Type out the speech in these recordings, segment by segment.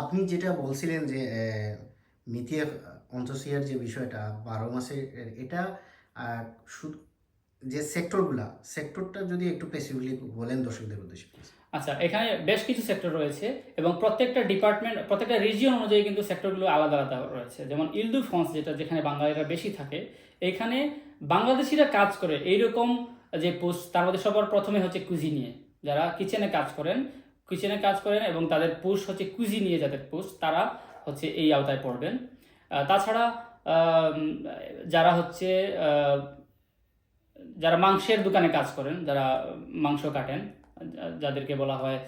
আপনি যেটা বলছিলেন যে মিথিয়া অন্তসিয়ার যে বিষয়টা, বারো মাসে এটা যে সেক্টরগুলা, সেক্টরটা যদি একটু স্পেসিফিকলি বলেন দর্শকদের উদ্দেশ্যে আচ্ছা এখানে বেশ কিছু সেক্টর রয়েছে এবং প্রত্যেকটা ডিপার্টমেন্ট প্রত্যেকটা রিজিয়ন অনুযায়ী কিন্তু সেক্টরগুলো আলাদা আলাদা রয়েছে। যেমন ইলদু ফ্রান্স যেটা, যেখানে বাঙালিরা বেশি থাকে, এখানে বাংলাদেশিরা কাজ করে। এইরকম যে পোস্ট, তার মধ্যে সবার প্রথমে হচ্ছে কুজি নিয়ে যারা কিচেনে কাজ করেন কিচেনে কাজ করেন এবং তাদের পোস্ট হচ্ছে কুজিনিয়ে যাদের পোস্ট তারা হচ্ছে এই আওতায় পড়বেন। তাছাড়া যারা হচ্ছে যারা মাংসের দোকানে কাজ করেন যারা মাংস কাটেন যাদেরকে বলা হয়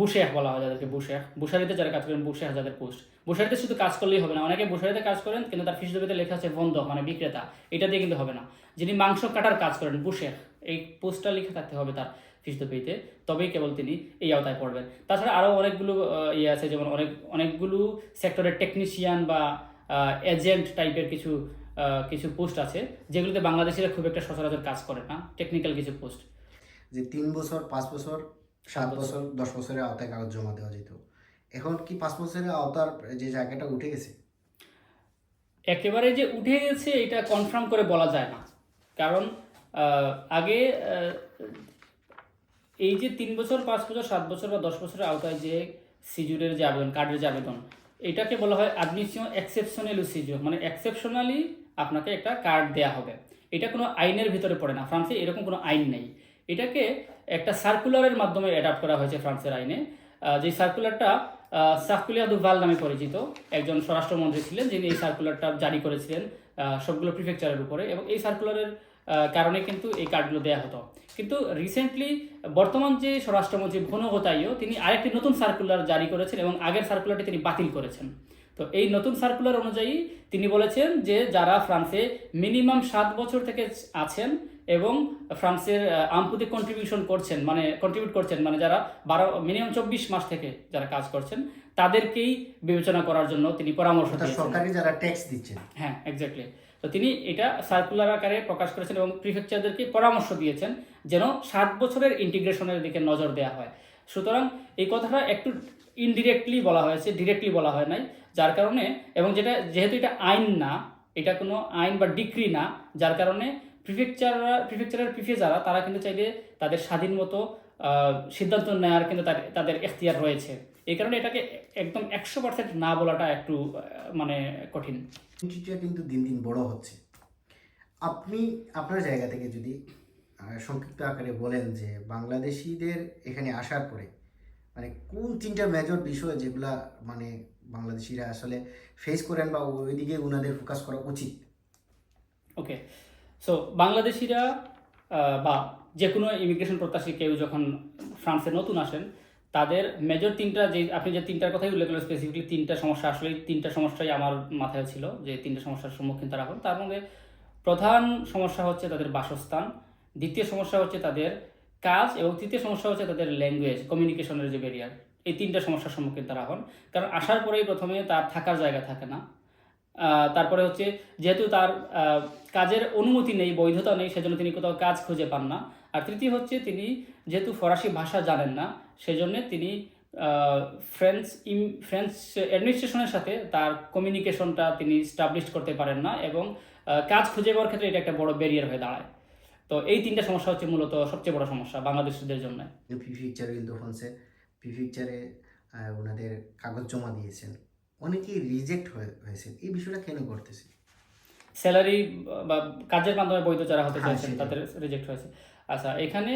বুশেখ বলা হয় যাদেরকে বুশেখ বুশারিতে যারা কাজ করেন বুশেখ যাদের পোস্ট বুশারিতে শুধু কাজ করলেই হবে না। অনেকে বুশারিতে কাজ করেন কিন্তু তার ফিসডবিতে লেখা আছে বন্ধ মানে বিক্রেতা। এটা দিয়ে কিন্তু হবে না। যিনি মাংস কাটার কাজ করেন বুশেখ এই পোস্টটা লিখে থাকতে হবে তার। ফিসডবিতে তবেই কেবল তিনি এই আওতায় পড়বেন। তাছাড়া আরও অনেকগুলো ইয়ে আছে যেমন অনেক অনেকগুলো সেক্টরের টেকনিশিয়ান বা এজেন্ট টাইপের কিছু কিছু পোস্ট আছে যেগুলোতে বাংলাদেশিরা খুব একটা সচরাচর কাজ করে না টেকনিক্যাল কিছু পোস্ট যে তিন বছর পাঁচ বছর সাত বছর। দশ বছরের আওতায় কাগজ জমা দেওয়া যেত। এখন কি পাঁচ বছরের আওতার যে জায়গাটা উঠে গেছে? একেবারে যে উঠে গেছে এটা কনফার্ম করে বলা যায় না। কারণ আগে এই যে তিন বছর, পাঁচ বছর, সাত বছর বা দশ বছরের আওতায় যে সিজুরের যে আবেদন, কার্ডের যে আবেদন, এটাকে বলা হয় অ্যাডমিশন এক্সেপশনাল সিজুর মানে এক্সেপশনালি আপনাকে একটা কার্ড দেয়া হবে। এটা কোনো আইনের ভিতরে পড়ে না, ফ্রান্সে এরকম কোনো আইন নেই। এটাকে একটা সার্কুলারের মাধ্যমে অ্যাডাপ্ট করা হয়েছে ফ্রান্সের আইনে। যে সার্কুলারটা সার্কুলিয়া দুভাল নামে পরিচিত। একজন স্বরাষ্ট্রমন্ত্রী ছিলেন যিনি এই সার্কুলারটা জারি করেছিলেন সবগুলো প্রিফেকচারের উপরে এবং এই সার্কুলারের কারণে কিন্তু এই কার্ডগুলো দেওয়া হতো। কিন্তু রিসেন্টলি বর্তমান যে স্বরাষ্ট্রমন্ত্রী ভুনো গোতাইও তিনি আরেকটি নতুন সার্কুলার জারি করেছেন এবং আগের সার্কুলারটি তিনি বাতিল করেছেন। তো এই নতুন সার্কুলার অনুযায়ী তিনি বলেছেন যে যারা ফ্রান্সে মিনিমাম সাত বছর থেকে আছেন এবং ফ্রান্সের আমপুতে কন্ট্রিবিউশন করছেন মানে কন্ট্রিবিউট করছেন মানে যারা বারো মিনিমাম চব্বিশ মাস থেকে যারা কাজ করছেন তাদেরকেই বিবেচনা করার জন্য তিনি পরামর্শ সরকারি যারা ট্যাক্স দিচ্ছেন। হ্যাঁ এক্স্যাক্টলি তো তিনি এটা সার্কুলার আকারে প্রকাশ করেছেন এবং প্রিফেকচারদেরকে পরামর্শ দিয়েছেন যেন সাত বছরের ইন্টিগ্রেশনের দিকে নজর দেওয়া হয়। সুতরাং এই কথাটা একটু ইনডিরেক্টলি বলা হয়েছে ডিরেক্টলি বলা হয় নাই, যার কারণে এবং যেটা যেহেতু এটা আইন না, এটা কোনো আইন বা ডিক্রি না, যার কারণে প্রিফেকচাররা প্রিফেকচারের প্রিফে যারা তারা কিন্তু চাইলে তাদের স্বাধীন মতো সিদ্ধান্ত নেওয়ার কিন্তু তাদের এখতিয়ার রয়েছে। এই কারণে এটাকে একদম একশো পার্সেন্ট না বলাটা একটু মানে কঠিন। কিন্তু দিন দিন বড় হচ্ছে। আপনি আপনার জায়গা থেকে যদি সংক্ষিপ্ত আকারে বলেন যে বাংলাদেশিদের এখানে আসার পরে মানে কোন তিনটা মেজর বিষয় যেগুলা মানে বাংলাদেশিরা আসলে ফেস করেন বা ওইদিকে ওনাদের ফোকাস করা উচিত? ওকে সো বাংলাদেশিরা বা যে কোনো ইমিগ্রেশন প্রত্যাশী কেউ যখন ফ্রান্সে নতুন আসেন তাদের মেজর তিনটা যে, আপনি যে তিনটার কথাই উল্লেখ করলেন স্পেসিফিকলি তিনটা সমস্যা, আসলে তিনটা সমস্যাই আমার মাথায় ছিল যে তিনটা সমস্যার সম্মুখীন তারা হন। তার মধ্যে প্রধান সমস্যা হচ্ছে তাদের বাসস্থান, দ্বিতীয় সমস্যা হচ্ছে তাদের কাজ, এবং তৃতীয় সমস্যা হচ্ছে তাদের ল্যাঙ্গুয়েজ কমিউনিকেশনের যে ব্যারিয়ার এই তিনটা সমস্যার সম্মুখীন তারা হন। কারণ আসার পরেই প্রথমে তার থাকার জায়গা থাকে না। তারপরে হচ্ছে যেহেতু তার কাজের অনুমতি নেই, বৈধতা নেই, সেজন্য তিনি কোথাও কাজ খুঁজে পান না। আর তৃতীয় হচ্ছে তিনি যেহেতু ফরাসি ভাষা জানেন না সেজন্য তিনি ফ্রেঞ্চ ইম ফ্রেঞ্চ অ্যাডমিনিস্ট্রেশনের সাথে তার কমিউনিকেশনটা তিনি স্টাবলিশ করতে পারেন না এবং কাজ খুঁজে পাওয়ার ক্ষেত্রে এটা একটা বড় ব্যারিয়ার হয়ে দাঁড়ায়। তো এই তিনটা সমস্যা হচ্ছে মূলত সবচেয়ে বড় সমস্যা বাংলাদেশিদের জন্য। পিকচারে কিন্তু ফোনসে পিকচারে ওনাদের কাগজ জমা দিয়েছেন। অনেকেই রিজেক্ট হয়েছে এই বিষয়টা কেন করতেছে? স্যালারি বা কাজের মাধ্যমে বৈধ যারা হতে হ্যাঁ, চাইছেন তাদের রিজেক্ট হয়েছে। আচ্ছা এখানে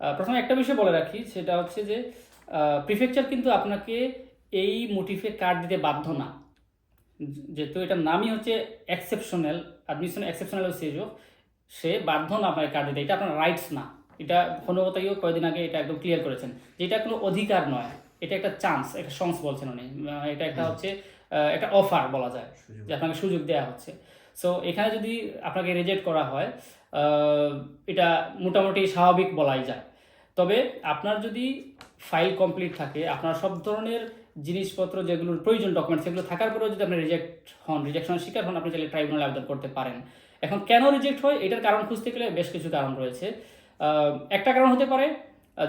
প্রথমে একটা বিষয় বলে রাখি সেটা হচ্ছে যে প্রিফেকচার কিন্তু আপনাকে এই মোটিফে কার্ড দিতে বাধ্য না। যেহেতু এটার নামই হচ্ছে এক্সেপশনাল অ্যাডমিশন এক্সেপশনাল সুযোগ সে বাধ্য না আপনাকে কার্ড দিতে। এটা আপনার রাইটস না। এটা ঘনগতাইও কয়েকদিন আগে এটা একদম ক্লিয়ার করেছেন যে এটা কোনো অধিকার নয়। এটা একটা চান্স একটা সংস বলছেন উনি। এটা একটা হচ্ছে একটা অফার বলা যায় যে আপনাকে সুযোগ দেওয়া হচ্ছে। সো এখানে যদি আপনাকে রেজেক্ট করা হয় এটা মোটামুটি স্বাভাবিক বলাই যায়। তবে আপনার যদি ফাইল কমপ্লিট থাকে, আপনার সব ধরনের জিনিসপত্র যেগুলোর প্রয়োজন ডকুমেন্ট সেগুলো থাকার পরেও যদি আপনি রিজেক্ট হন রিজেকশনের শিকার হন, আপনি চাইলে ট্রাইব্যুনালে আবেদন করতে পারেন। এখন কেন রিজেক্ট হয়? এটার কারণ খুঁজতে গেলে বেশ কিছু কারণ রয়েছে। একটা কারণ হতে পারে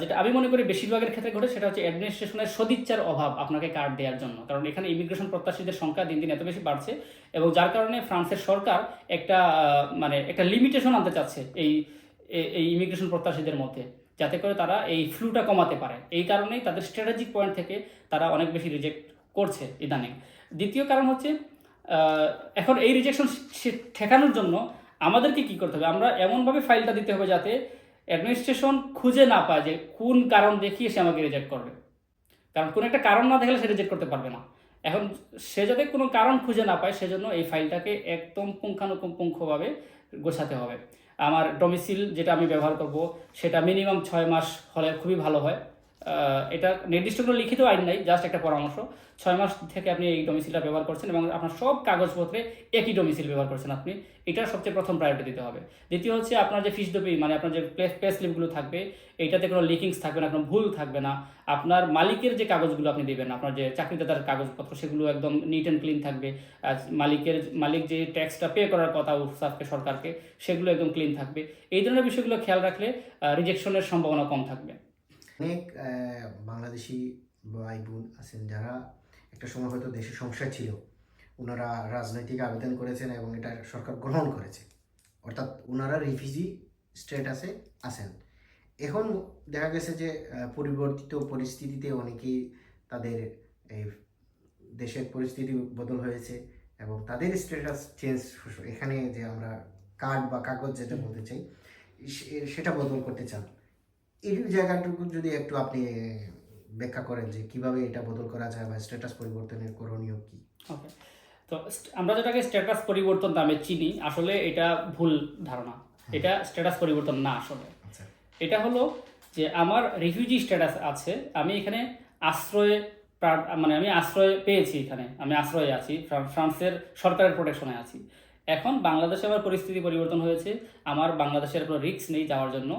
যেটা আমি মনে করি বেশিরভাগের ক্ষেত্রে ঘটে, সেটা হচ্ছে অ্যাডমিনিস্ট্রেশনের সদিচ্ছার অভাব আপনাকে কার্ড দেওয়ার জন্য। কারণ এখানে ইমিগ্রেশন প্রত্যাশীদের সংখ্যা দিন দিন এত বেশি বাড়ছে এবং যার কারণে ফ্রান্সের সরকার একটা মানে একটা লিমিটেশন আনতে চাচ্ছে এই এই ইমিগ্রেশন প্রত্যাশীদের মধ্যে। যাতে করে তারা এই ফ্লুটা কমাতে পারে। এই কারণেই তাদের স্ট্র্যাটেজিক পয়েন্ট থেকে তারা অনেক বেশি রিজেক্ট করছে ইদানিং। দ্বিতীয় কারণ হচ্ছে এখন এই রিজেকশন ঠেকানোর জন্য আমাদেরকে কি করতে হবে? আমরা এমনভাবে ফাইলটা দিতে হবে যাতে অ্যাডমিনিস্ট্রেশন খুঁজে না পায় যে কোন কারণ দেখিয়ে সে আমাকে রিজেক্ট করবে। কারণ কোনো একটা কারণ না দেখলে সে রিজেক্ট করতে পারবে না। এখন সে যাতে কোনো কারণ খুঁজে না পায়, সেজন্য এই ফাইলটাকে একদম পুঙ্খানুপুঙ্খভাবে গোছাতে হবে। আমার ডোমিসিল যেটা আমি ব্যবহার করব সেটা মিনিমাম ছয় মাস হলে খুবই ভালো হয়। এটা নির্দিষ্ট কোনো লিখিত আইন নাই জাস্ট একটা পরামর্শ। ছয় মাস থেকে আপনি এই ডোমিসিলটা ব্যবহার করছেন এবং আপনার সব কাগজপত্রে একই ডোমিসিল ব্যবহার করছেন আপনি। এটার সবচেয়ে প্রথম প্রায়োরিটি দিতে হবে। দ্বিতীয় হচ্ছে আপনার যে ফিস দপি মানে আপনার যে পে স্লিপগুলো থাকবে এইটাতে কোনো লিকিংস থাকবে না, কোনো ভুল থাকবে না। আপনার মালিকের যে কাগজগুলো আপনি দেবেন আপনার যে চাকরিদাতার কাগজপত্র, সেগুলো একদম নিট অ্যান্ড ক্লিন থাকবে। মালিকের, মালিক যে ট্যাক্সটা পে করার কথা উৎসাহকে সরকারকে, সেগুলো একদম ক্লিন থাকবে। এই ধরনের বিষয়গুলো খেয়াল রাখলে রিজেকশনের সম্ভাবনা কম থাকবে। অনেক বাংলাদেশি ভাই বোন আছেন যারা একটা সময় হয়তো দেশে সমস্যা ছিল। ওনারা রাজনৈতিক আবেদন করেছেন এবং এটা সরকার গ্রহণ করেছে। অর্থাৎ ওনারা রিফিউজি স্টেটাসে আছেন। এখন দেখা গেছে যে পরিবর্তিত পরিস্থিতিতে অনেকেই তাদের এই দেশের পরিস্থিতি বদল হয়েছে এবং তাদের স্ট্যাটাস চেঞ্জ এখানে যে আমরা কার্ড বা কাগজ যেটা বলতে চাই সেটা বদল করতে চান। এই জায়গাটুকু যদি একটু আপনি ব্যাখ্যা করেন যে কীভাবে এটা বদল করা যায় বা স্ট্যাটাস পরিবর্তনের করণীয় কি? ওকে তো আমরা যেটাকে স্ট্যাটাস পরিবর্তন নামে চিনি আসলে এটা ভুল ধারণা। এটা স্ট্যাটাস পরিবর্তন না আসলে। আচ্ছা। এটা হলো যে আমার রিফিউজি স্ট্যাটাস আছে আমি এখানে আশ্রয়ে মানে আমি আশ্রয় পেয়েছি এখানে। আমি আশ্রয়ে আছি ফ্রান্সের সরকারের প্রোটেকশনে আছি। এখন বাংলাদেশে আমার পরিস্থিতি পরিবর্তন হয়েছে, আমার বাংলাদেশের কোনো রিস্ক নেই যাওয়ার জন্য।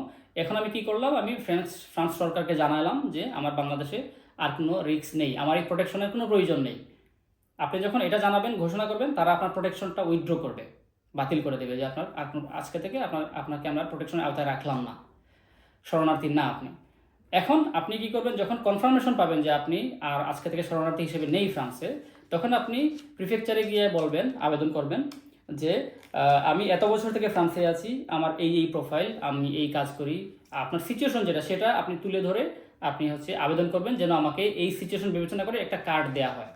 এখন আমি কি করলাম, আমি ফ্রান্স ফ্রান্স সরকারকে জানালাম যে আমার বাংলাদেশে আর কোনো রিস্ক নেই, আমার এই প্রোটেকশনের কোনো প্রয়োজন নেই। আপনি যখন এটা জানাবেন, ঘোষণা করবেন, তারা আপনার প্রোটেকশনটা উইথড্র করবে, বাতিল করে দেবে যে আপনার আপনার, আজকে থেকে আপনার, আপনাকে আমরা প্রোটেকশনের আওতায় রাখলাম না। শরণার্থী না আপনি। এখন আপনি কি করবেন, যখন কনফার্মেশন পাবেন যে আপনি আর আজকে থেকে শরণার্থী হিসেবে নেই ফ্রান্সে তখন আপনি প্রিফেকচারে গিয়ে বলবেন, আবেদন করবেন যে আমি এত বছর থেকে ফ্রান্সে আছি আমার এই এই প্রোফাইল আমি এই কাজ করি। আপনার সিচুয়েশন যেটা সেটা আপনি তুলে ধরে আপনি হচ্ছে আবেদন করবেন যেন আমাকে এই সিচুয়েশন বিবেচনা করে একটা কার্ড দেওয়া হয়।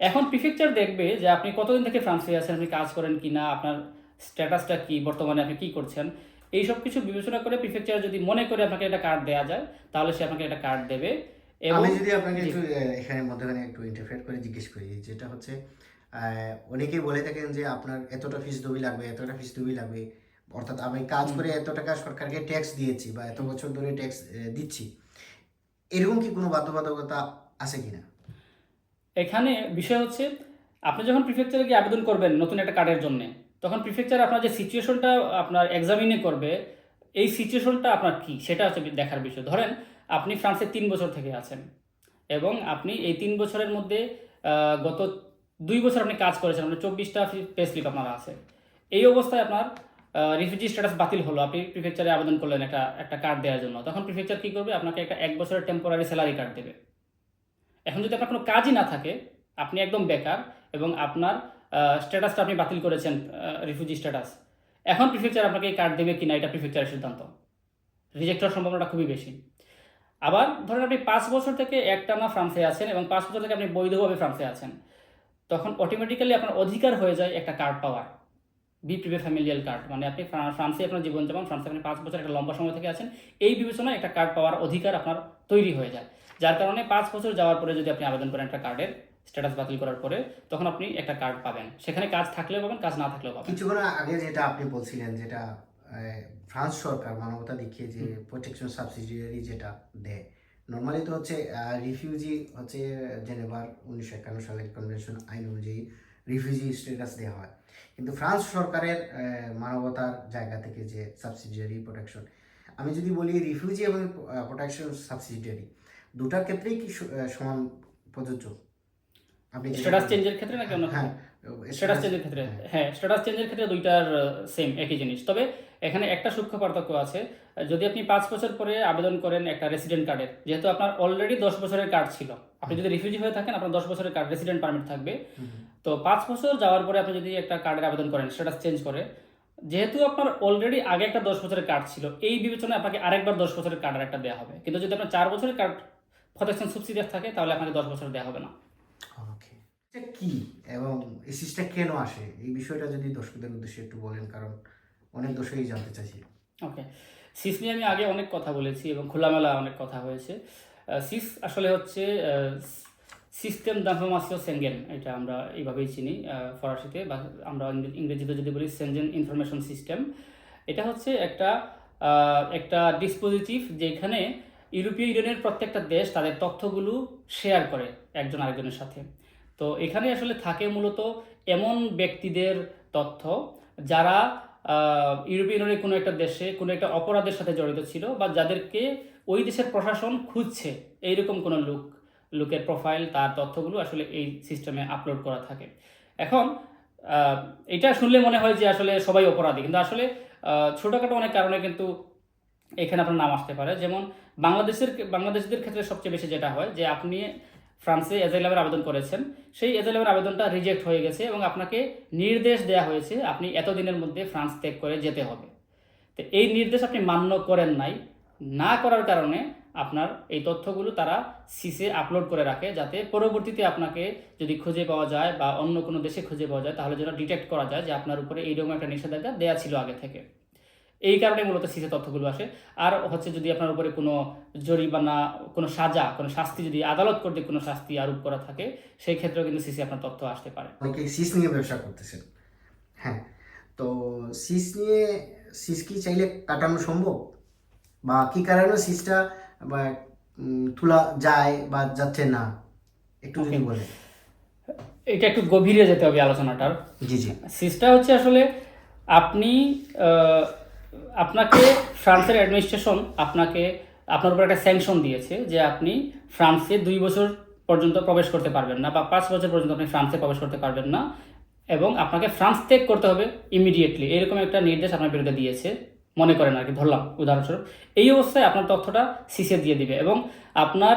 এখন প্রিফেকচার দেখবে যে আপনি কতদিন থেকে ফ্রান্সে আছেন আপনি কাজ করেন কি না আপনার স্ট্যাটাসটা কি বর্তমানে আপনি কি করছেন এই সব কিছু বিবেচনা করে প্রিফেকচার যদি মনে করে আপনাকে একটা কার্ড দেওয়া যায় তাহলে সে আপনাকে একটা কার্ড দেবে এবং আমি যদি আপনাকে একটু এখানে মধ্যখানে একটু ইন্টারফেয়ার করে জিজ্ঞেস করি যেটা হচ্ছে অনেকেই বলে থাকেন যে আপনার এতটা ফিস দবি লাগবে এতটা ফিস দবি লাগবে। অর্থাৎ আমি কাজ করে এত টাকা সরকারকে ট্যাক্স দিয়েছি বা এত বছর ধরে ট্যাক্স দিচ্ছি। এরকম কি কোনো বাধ্যবাধকতা আছে কিনা? এখানে বিষয় হচ্ছে আপনি যখন প্রিফেকচারে গিয়ে আবেদন করবেন নতুন একটা কার্ডের জন্য তখন প্রিফেকচার আপনার যে সিচুয়েশনটা আপনার এক্সামিনে করবে এই সিচুয়েশনটা আপনার কি? সেটা হচ্ছে দেখার বিষয়। ধরেন আপনি ফ্রান্সে তিন বছর থেকে আছেন এবং আপনি এই তিন বছরের মধ্যে গত দুই বছর আপনি কাজ করেছেন, আপনার চব্বিশটা পে স্লিপ আপনার আছে। এই অবস্থায় আপনার রিফিউজি স্ট্যাটাস বাতিল হলো। আপনি প্রিফেকচারে আবেদন করলেন একটা একটা কার্ড দেওয়ার জন্য। তখন প্রিফেকচার কী করবে? আপনাকে একটা এক বছরের টেম্পোরারি স্যালারি কার্ড দেবে। এখন যদি আপনার কোনো কাজই না থাকে, আপনি একদম বেকার এবং আপনার স্ট্যাটাসটা আপনি বাতিল করেছেন রিফিউজি স্ট্যাটাস এখন প্রিফেকচার আপনাকে এই কার্ড দেবে কিনা এটা প্রিফেকচারের সিদ্ধান্ত। রিজেক্ট হওয়ার সম্ভাবনাটা খুবই বেশি। আবার ধরেন আপনি পাঁচ বছর থেকে একটানা ফ্রান্সে আছেন এবং পাঁচ বছর থেকে আপনি বৈধভাবে ফ্রান্সে আছেন। তখন অটোমেটিক্যালি আপনার অধিকার হয়ে যায় একটা কার্ড পাওয়ার। বি প্রিভে ফ্যামিলিয়াল কার্ড মানে আপনি ফ্রা- ফ্রান্সে আপনার জীবনযাপন ফ্রান্সে আপনি পাঁচ বছর একটা লম্বা সময় থেকে আছেন এই বিবেচনায় একটা কার্ড পাওয়ার অধিকার আপনার তৈরি হয়ে যায়। যার কারণে পাঁচ বছর যাওয়ার পরে যদি আপনি আবেদন করেন একটা কার্ডের স্ট্যাটাস বাতিল করার পরে তখন আপনি একটা কার্ড পাবেন। সেখানে কাজ থাকলেও পাবেন কাজ না থাকলেও পাবেন। কিছুক্ষণ আগে যেটা আপনি বলছিলেন যেটা ফ্রান্স সরকার মানবতা দেখিয়ে যে প্রোটেকশন সাবসিডিয়ারি যেটা দেয় নর্মালি তো হচ্ছে রিফিউজি হচ্ছে জেনেভার উনিশশো একান্ন সালের কনভেনশন আইন অনুযায়ী রিফিউজি স্ট্যাটাস দেওয়া হয়। কিন্তু ফ্রান্স সরকারের মানবতার জায়গা থেকে যে সাবসিডিয়ারি প্রোটেকশন আমি যদি বলি রিফিউজি এবং প্রোটেকশন সাবসিডিয়ারি দুটার ক্ষেত্রেই কি সমান প্রযোজ্য? আপনি যেটা স্ট্যাটাস চেঞ্জের ক্ষেত্রে নাকি হ্যাঁ স্ট্যাটাস চেঞ্জের ক্ষেত্রে হ্যাঁ স্ট্যাটাস চেঞ্জের ক্ষেত্রে দুইটার সেম একই জিনিস। তবে এখানে একটা সূক্ষ্ম পার্থক্য আছে। যদি আপনি পাঁচ বছর পরে আবেদন করেন একটা রেসিডেন্ট কার্ডের যেহেতু আপনার অলরেডি দশ বছরের কার্ড ছিল। আপনি যদি রিফিউজি হয়ে থাকেন আপনার দশ বছরের কার্ড রেসিডেন্ট পারমিট থাকবে। তো পাঁচ বছর যাওয়ার পরে আপনি যদি একটা কার্ডের আবেদন করেন সেটা চেঞ্জ করে যেহেতু আপনার অলরেডি আগে একটা দশ বছরের কার্ড ছিল এই বিবেচনায় আপনাকে আরেকবার দশ বছরের কার্ডের একটা দেওয়া হবে। কিন্তু যদি আপনার চার বছরের কার্ড প্রোটেকশন সাবসিডিয়াস থাকে তাহলে আপনাকে দশ বছর দেওয়া হবে না। কি? এবং এই সিসটা কেন আসে? এই বিষয়টা যদি দর্শকদের উদ্দেশ্যে একটু বলেন, কারণ অনেক দর্শকই জানতে চাইছি। ওকে। সিস নিয়ে আমি আগে অনেক কথা বলেছি এবং খোলামেলা অনেক কথা হয়েছে। সিস আসলে হচ্ছে সিস্টেম দাফমাসিও সেঙ্গেন এটা আমরা এইভাবেই চিনি ফরাসিতে বা আমরা ইংরেজিতে যদি বলি সেনজেন ইনফরমেশন সিস্টেম এটা হচ্ছে একটা একটা ডিসপোজিটিভ যেখানে ইউরোপীয় ইউনিয়নের প্রত্যেকটা দেশ তাদের তথ্যগুলো শেয়ার করে একজন আরেকজনের সাথে। তো এখানে আসলে থাকে মূলত এমন ব্যক্তিদের তথ্য যারা ইউরোপীয় ইউনিয়নের কোনো একটা দেশে কোনো একটা অপরাধের সাথে জড়িত ছিল বা যাদেরকে ওই দেশের প্রশাসন খুঁজছে, এইরকম কোনো লোক, লোকের প্রোফাইল তার তথ্যগুলো আসলে এই সিস্টেমে আপলোড করা থাকে। এখন এটা শুনলে মনে হয় যে আসলে সবাই অপরাধী, কিন্তু আসলে ছোটোখাটো অনেক কারণে কিন্তু এখানে আপনার নাম আসতে পারে। যেমন বাংলাদেশের, বাংলাদেশিদের ক্ষেত্রে সবচেয়ে বেশি যেটা হয় যে আপনি ফ্রান্সে এজাইলামের আবেদন করেছেন। সেই এজাইলামের আবেদনটা রিজেক্ট হয়ে গেছে এবং আপনাকে নির্দেশ দেওয়া হয়েছে আপনি এতদিনের মধ্যে ফ্রান্স ত্যাগ করে যেতে হবে। তো এই নির্দেশ আপনি মান্য করেন নাই। না করার কারণে আপনার এই তথ্যগুলো তারা সিসে আপলোড করে রাখে যাতে পরবর্তীতে আপনাকে যদি খুঁজে পাওয়া যায় বা অন্য কোনো দেশে খুঁজে পাওয়া যায় তাহলে যেন ডিটেক্ট করা যায় যে আপনার উপরে এইরকম একটা নিষেধাজ্ঞা দেওয়া ছিল আগে থেকে। এই কারণে মূলত সিসে তথ্যগুলো আসে। আর হচ্ছে যদি আপনার উপরে কোনো জরিমানা কোনো সাজা কোনো শাস্তি যদি আদালত কর্তৃক কোনো শাস্তি আরোপ করা থাকে সেই ক্ষেত্রেও কিন্তু সিসে আপনার তথ্য আসতে পারে। অনেকে সিস নিয়ে ব্যবসা করতেছেন। হ্যাঁ তো সিস নিয়ে সিস কি চাইলে কাটানো সম্ভব? বা কি কারণে সিসটা তোলা যায় বা যাচ্ছে না? একটু যদি. বলেন। এটা একটু গভীরে যেতে হবে আলোচনাটার। জি জি। সিসটা হচ্ছে আসলে আপনি আপনাকে ফ্রান্সের অ্যাডমিনিস্ট্রেশন আপনাকে, আপনার উপর একটা স্যাংশন দিয়েছে যে আপনি ফ্রান্সে দুই বছর পর্যন্ত প্রবেশ করতে পারবেন না বা পাঁচ বছর পর্যন্ত আপনি ফ্রান্সে প্রবেশ করতে পারবেন না এবং আপনাকে ফ্রান্স ত্যাগ করতে হবে ইমিডিয়েটলি এরকম একটা নির্দেশ আপনার বিরুদ্ধে দিয়েছে মনে করেন আর কি ধরলাম উদাহরণস্বরূপ। এই অবস্থায় আপনার তথ্যটা সিসে দিয়ে দিবে এবং আপনার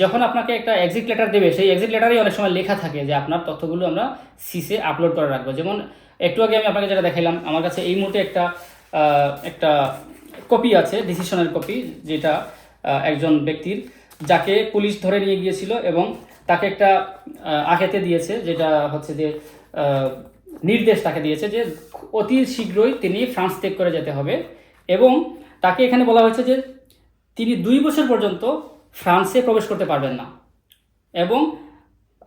যখন আপনাকে একটা এক্সিট লেটার দেবে, সেই এক্সিট লেটারেই অনেক সময় লেখা থাকে যে আপনার তথ্যগুলো আমরা সিসে আপলোড করে রাখব। যেমন একটু আগে আমি আপনাকে যেটা দেখাইলাম, আমার কাছে এই মুহূর্তে একটা একটা কপি আছে ডিসিশনের কপি যেটা একজন ব্যক্তির, যাকে পুলিশ ধরে নিয়ে গিয়েছিল এবং তাকে একটা আঘাতে দিয়েছে, যেটা হচ্ছে যে নির্দেশ তাকে দিয়েছে যে অতি শীঘ্রই তিনি ফ্রান্স ত্যাগ করে যেতে হবে এবং তাকে এখানে বলা হয়েছে যে তিনি দুই বছর পর্যন্ত ফ্রান্সে প্রবেশ করতে পারবেন না। এবং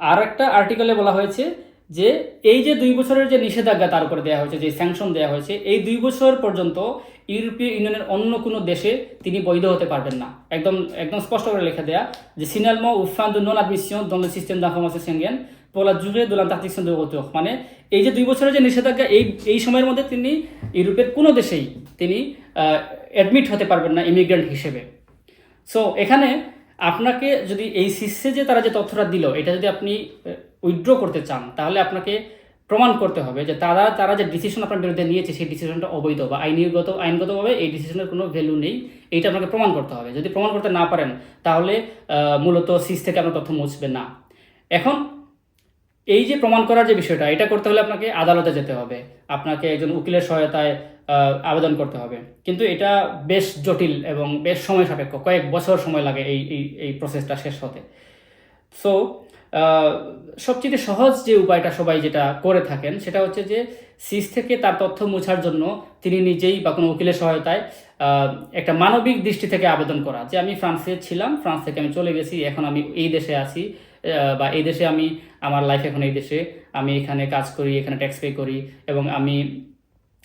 আর একটা আর্টিকেলে বলা হয়েছে যে এই যে দুই বছরের যে নিষেধাজ্ঞা তার উপরে দেওয়া হয়েছে, যে স্যাংশন দেওয়া হয়েছে, এই দুই বছর পর্যন্ত ইউরোপীয় ইউনিয়নের অন্য কোনো দেশে তিনি বৈধ হতে পারবেন না। একদম একদম স্পষ্ট করে লিখে দেয়া, যে সিনালমো উফান দু নন অ্যাডমিশন দন সিস্টেম d'information সেঙ্গেন, পোলা জুড়ে দোলান তাকতিকশন দৌগত মানে এই যে দুই বছরের যে নিষেধাজ্ঞা, এই এই সময়ের মধ্যে তিনি ইউরোপের কোনো দেশেই তিনি অ্যাডমিট হতে পারবেন না ইমিগ্রেন্ট হিসেবে। সো এখানে আপনাকে যদি এই শীর্ষে যে তারা যে তথ্যটা দিল, এটা যদি আপনি উইথড্র করতে চান, তাহলে আপনাকে প্রমাণ করতে হবে যে তারা তারা যে ডিসিশন আপনার বিরুদ্ধে নিয়েছে, সেই ডিসিশনটা অবৈধ বা আইনগত, আইনগতভাবে এই ডিসিশনের কোনো ভ্যালু নেই। এইটা আপনাকে প্রমাণ করতে হবে। যদি প্রমাণ করতে না পারেন, তাহলে মূলত সিস থেকে আপনার তথ্য মুছবে না। এখন এই যে প্রমাণ করার যে বিষয়টা, এটা করতে হলে আপনাকে আদালতে যেতে হবে। আপনাকে একজন উকিলের সহায়তায় আবেদন করতে হবে। কিন্তু এটা বেশ জটিল এবং বেশ সময় সাপেক্ষ। কয়েক বছর সময় লাগে এই এই এই প্রসেসটা শেষ হতে। সো সবচেয়ে সহজ যে উপায়টা সবাই যেটা করে থাকেন, সেটা হচ্ছে যে সিস থেকে তার তথ্য মোছার জন্য তিনি নিজেই বা কোনো উকিলের সহায়তায় একটা মানবিক দৃষ্টি থেকে আবেদন করা। যে আমি ফ্রান্সে ছিলাম, ফ্রান্স থেকে আমি চলে গেছি, এখন আমি এই দেশে আছি। বা এই দেশে আমি, আমার লাইফ এখন এই দেশে। আমি এখানে কাজ করি, এখানে ট্যাক্স পে করি এবং আমি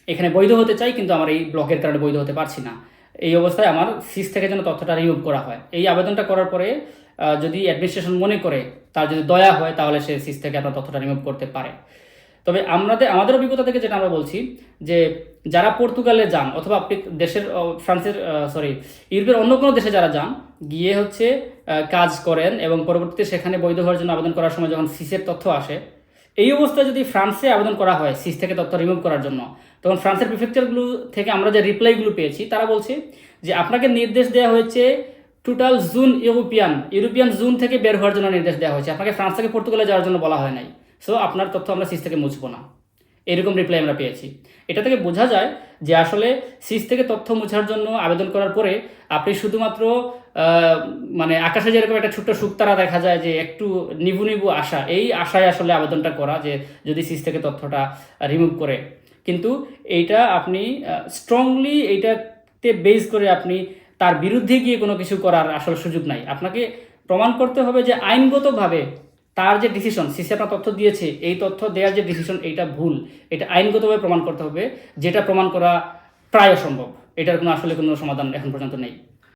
এখানে বৈধ হতে চাই কিন্তু আমার এই ব্লকের কারণে বৈধ হতে পারছি না। এই অবস্থায় আমার সিস থেকে যেন তথ্যটা রিমুভ করা হয়। এই আবেদনটা করার পরে যদি অ্যাডমিনিস্ট্রেশন মনে করে, তার যদি দয়া হয় তাহলে সে সিস থেকে আপনার তথ্যটা রিমুভ করতে পারে। তবে আমাদের আমাদের অভিজ্ঞতা থেকে যেটা আমরা বলছি যে যারা পর্তুগালে যান অথবা আপনি দেশের ফ্রান্সের সরি ইউরোপের অন্য কোনো দেশে যারা যান, গিয়ে হচ্ছে কাজ করেন এবং পরবর্তীতে সেখানে বৈধ হওয়ার জন্য আবেদন করার সময় যখন সিসের তথ্য আসে, এই অবস্থায় যদি ফ্রান্সে আবেদন করা হয়, সিস থেকে তথ্য রিমুভ করার জন্য, তখন ফ্রান্সের প্রিফেকচারগুলো থেকে আমরা যে রিপ্লাইগুলো পেয়েছি, তারা বলছে যে আপনাকে নির্দেশ দেওয়া হয়েছে total zone European European zone থেকে বের হওয়ার জন্য নির্দেশ দেওয়া হয়েছে। আপনাকে ফ্রান্স থেকে পর্তুগালে যাওয়ার জন্য বলা হয় নাই। সো আপনার তথ্য আমরা সিস থেকে মুছবো না। এরকম রিপ্লাই আমরা পেয়েছি। এটা থেকে বোঝা যায় যে আসলে সিস থেকে তথ্য মুছার জন্য আবেদন করার পরে আপনি শুধুমাত্র মানে আকাশে যেরকম একটা ছোট্ট শুকতারা দেখা যায় যে একটু নিবু নিবু আশা, এই আশায় আসলে আবেদনটা করা যে যদি সিস থেকে তথ্যটা রিমুভ করে। কিন্তু এইটা আপনি স্ট্রংলি এইটাতে বেস করে আপনি তার বিরুদ্ধে গিয়ে কোনো কিছু করার আসলে সুযোগ নাই। আপনাকে প্রমাণ করতে হবে যে আইনগতভাবে তার যে ডিসিশন সিসি আপনার তথ্য দিয়েছে, এই তথ্য দেওয়ার যে ডিসিশন এইটা ভুল। এটা আইনগতভাবে প্রমাণ করতে হবে, যেটা প্রমাণ করা প্রায় অসম্ভব। এটার কোনো আসলে কোনো সমাধান এখন পর্যন্ত নেই।